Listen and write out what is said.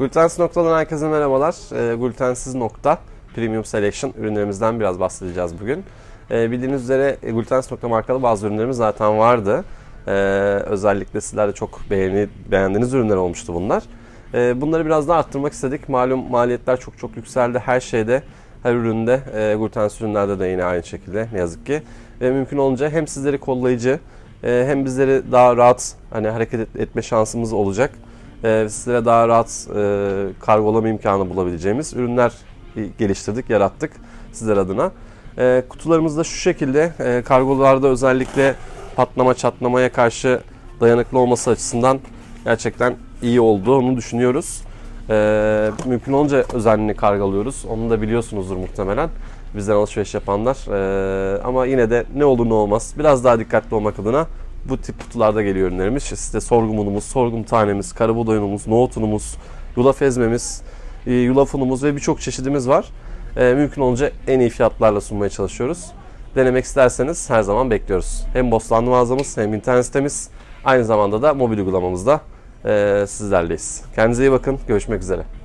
Glutensiz noktadan herkese merhabalar. E, glutensiz nokta Premium Selection ürünlerimizden biraz bahsedeceğiz bugün. E, bildiğiniz üzere e, glutensiz nokta markalı bazı ürünlerimiz zaten vardı. E, özellikle sizler de çok beğeni, beğendiğiniz ürünler olmuştu bunlar. E, bunları biraz daha arttırmak istedik. Malum maliyetler çok çok yükseldi. Her şeyde, her üründe, e, glutensiz ürünlerde de yine aynı şekilde ne yazık ki. Ve mümkün olunca hem sizleri kollayıcı e, hem bizleri daha rahat hani hareket et- etme şansımız olacak. E, sizlere daha rahat e, kargolama imkanı bulabileceğimiz ürünler geliştirdik, yarattık sizler adına. E, kutularımız da şu şekilde e, kargolarda özellikle patlama çatlamaya karşı dayanıklı olması açısından gerçekten iyi olduğunu düşünüyoruz. E, mümkün olunca özenli kargolıyoruz. Onu da biliyorsunuzdur muhtemelen bizden alışveriş yapanlar. E, ama yine de ne olur ne olmaz biraz daha dikkatli olmak adına bu tip kutularda geliyor ürünlerimiz. İşte size sorgum unumuz, sorgum tanemiz, karabuğday unumuz, nohut unumuz, yulaf ezmemiz, e, yulaf unumuz ve birçok çeşidimiz var. E, mümkün olunca en iyi fiyatlarla sunmaya çalışıyoruz. Denemek isterseniz her zaman bekliyoruz. Hem Bostanlı mağazamız hem internet sitemiz aynı zamanda da mobil uygulamamızda e, sizlerleyiz. Kendinize iyi bakın. Görüşmek üzere.